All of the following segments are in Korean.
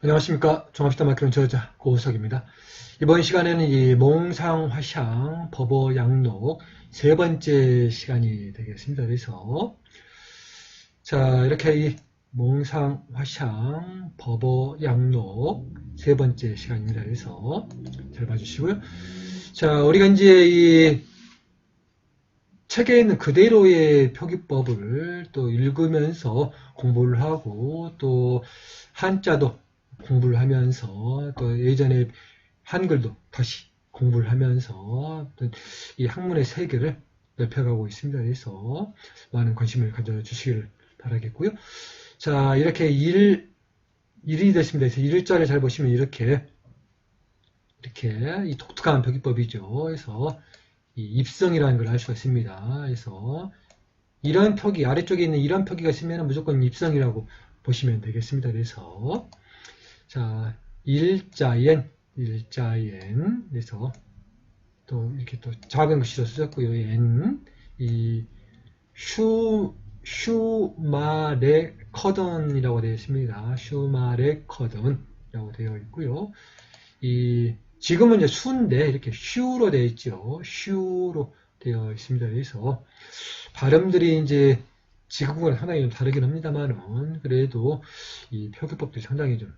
안녕하십니까 종합시다 마크론 저자 고우석입니다. 이번 시간에는 이 몽상화샹 법어 양록 세 번째 시간이 되겠습니다. 그래서 자 이렇게 이 몽상화샹 법어 양록 세 번째 시간입니다. 그래서 잘 봐주시고요. 자 우리가 이제 이 책에 있는 그대로의 표기법을 또 읽으면서 공부를 하고 또 한자도 공부를 하면서 또 예전에 한글도 다시 공부를 하면서 또이 학문의 세계를 넓혀가고 있습니다. 그래서 많은 관심을 가져주시기를 바라겠고요. 자 이렇게 일 일이 됐습니다. 그래서 일자를 잘 보시면 이렇게 이렇게 이 독특한 표기법이죠. 그래서 이 입성이라는 걸 알 수가 있습니다. 그래서 이런 표기 아래쪽에 있는 이런 표기가 있으면 무조건 입성이라고 보시면 되겠습니다. 그래서 자, 일자엔, 일자엔, 그래서 또 이렇게 또 작은 글씨로 쓰셨고요. 엔, 이 슈, 슈마레 커던이라고 되어 있습니다. 슈마레 커던이라고 되어 있고요. 이 지금은 이제 수인데 이렇게 슈로 되어 있죠. 슈로 되어 있습니다. 그래서 발음들이 이제 지금과는 상당히 좀 다르긴 합니다만은 그래도 이 표기법들이 상당히 좀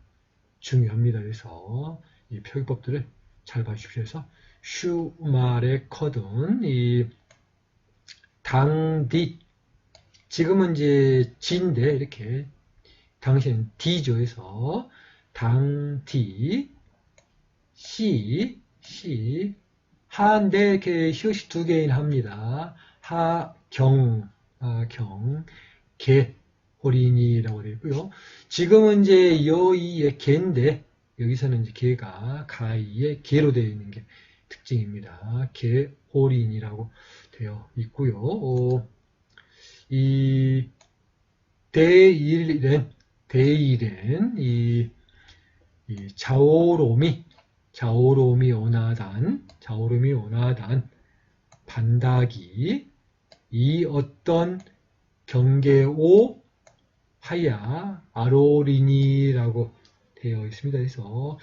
중요합니다. 그래서 이 표기법들을 잘 봐주십시오. 그래서 슈마레 커든 이 당디 지금은 이제 지인데 이렇게 당시엔 디죠. 그래서 당디 시시 하인데 이렇게 히읗이 두 개인 합니다. 하 경 아, 경, 개, 호린이라고 되어 있고요. 지금은 이제 여이의 개인데 여기서는 이제 개가 가이의 개로 되어 있는 게 특징입니다. 개, 호린이라고 되어 있고요. 어, 이 대일엔 대일엔 이, 이 자오로미 자오로미 오나단 자오로미 오나단 반다기 이 어떤 경계오 하야 아로리니라고 되어 있습니다. 그래서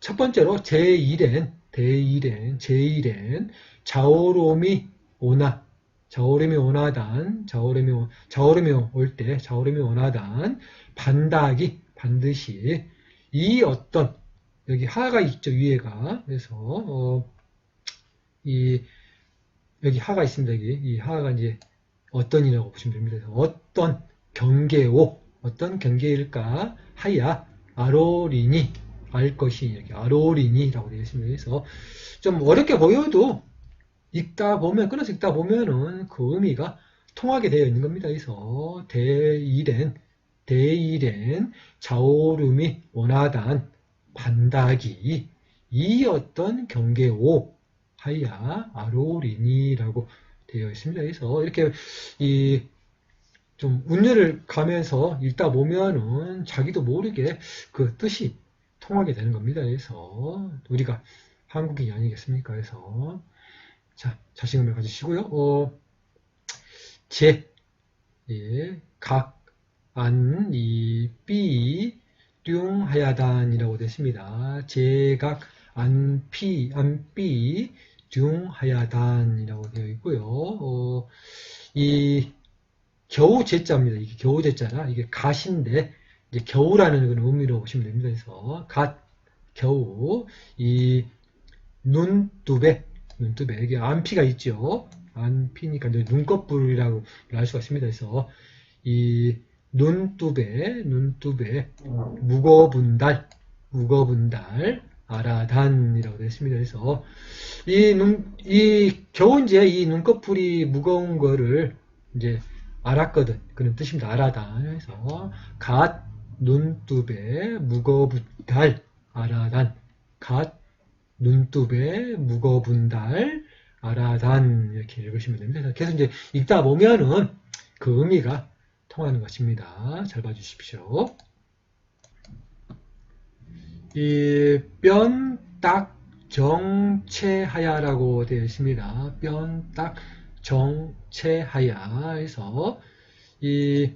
첫 번째로 제1엔 대1엔 제1엔 자오로미 오나 자오르미 오나단 자오르미 오- 자오르미 올때 자오르미 오나단 반다기 반드시 이 어떤 여기 하가 있죠 위에가 그래서 어, 이 여기 하가 있습니다. 여기 이 하가 이제 어떤이라고 보시면 됩니다. 그래서 어떤 경계오 어떤 경계일까 하야 아로리니 알 것이 이렇게 아로리니라고 되어 있습니다. 그래서 좀 어렵게 보여도 읽다 보면 끊어서 읽다 보면은 그 의미가 통하게 되어 있는 겁니다. 그래서 대일엔 대일엔 자오름이 원하단 반다기 이 어떤 경계오 하야 아로리니라고 되어 있습니다. 그래서 이렇게 이 좀 운율을 가면서 읽다 보면은 자기도 모르게 그 뜻이 통하게 되는 겁니다. 그래서 우리가 한국인이 아니겠습니까? 그래서 자 자신감을 가지시고요. 어, 제, 예, 각, 안, 이, 삐, 듐, 하야단이라고 됐습니다. 제각, 안, 피, 안, 삐, 듐, 하야단이라고 되어 있고요. 어, 이, 겨우 제자입니다. 이게 겨우 제자라, 이게 갓인데, 이제 겨우라는 그런 의미로 보시면 됩니다. 그래서, 갓, 겨우, 이, 눈두배, 눈두배, 이게 안피가 있죠. 안피니까 눈꺼풀이라고 알 수가 있습니다. 그래서, 이, 눈두배, 눈두배, 무거분달, 무거분달, 아라단이라고 되어 있습니다. 그래서, 이 눈, 이, 이제 이 눈꺼풀이 무거운 거를 이제 알았거든. 그런 뜻입니다. 알아다. 그래서, 갓, 눈두배, 무거분달, 아라단. 갓, 눈두배, 무거분달, 아라단. 이렇게 읽으시면 됩니다. 그래서 계속 이제 읽다 보면은 그 의미가 통하는 것입니다. 잘 봐주십시오. 이 변, 딱, 정 체 하야라고 되어 있습니다. 뼈딱 정 체 하야 해서 이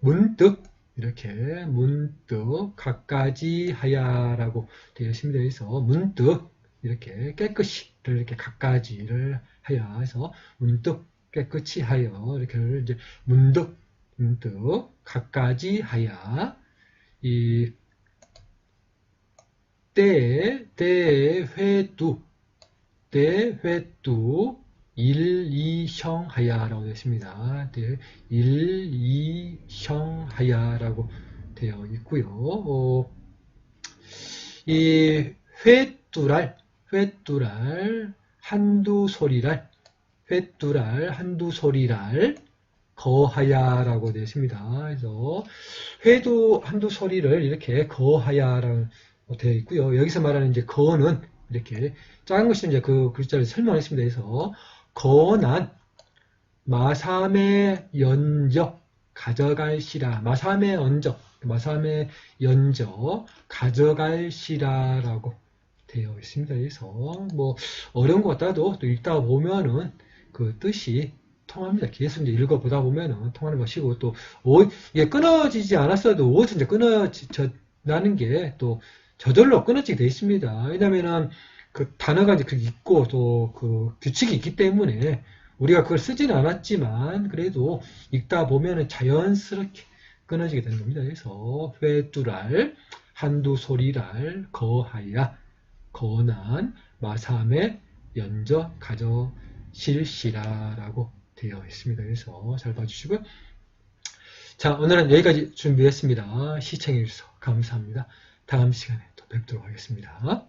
문득 이렇게 문득 갖가지 하야라고 되어 있습니다. 그래서 문득 이렇게 깨끗이를 이렇게 갖가지를 하야 해서 문득 깨끗이 하여 이렇게 이제 문득 문득 갖가지 하야 이 때, 때, 회두, 때, 회두, 일, 이, 형, 하야라고 되어 있습니다. 때, 일, 이, 형, 하야라고 되어 있고요. 어, 이 회두랄, 회두랄, 한두 소리랄, 회두랄, 한두 소리랄, 거하야라고 되어 있습니다. 그래서 회도 한두 소리를 이렇게 거하야라고 되어 있고요. 여기서 말하는 이제 거는 이렇게 작은 것이 이제 그 글자를 설명했습니다. 그래서 거난 마삼의 연적 가져갈 시라 마삼의 언적 마삼의 연적 가져갈 시라라고 되어 있습니다. 그래서 뭐 어려운 것 같아도 또 읽다 보면은 그 뜻이 통합니다. 계속 이제 읽어보다 보면은 통하는 것이고 또 오, 이게 끊어지지 않았어도 옷은 이제 끊어지는 게 또 저절로 끊어지게 되어 있습니다. 왜냐면은 그 단어가 이제 그 있고 또 그 규칙이 있기 때문에 우리가 그걸 쓰지는 않았지만 그래도 읽다 보면은 자연스럽게 끊어지게 되는 겁니다. 그래서 회두랄 한두 소리랄 거하야 거난 마삼의 연저 가져 실시라라고 되어 있습니다. 그래서 잘 봐주시고요. 자 오늘은 여기까지 준비했습니다. 시청해 주셔서 감사합니다. 다음 시간에 또 뵙도록 하겠습니다.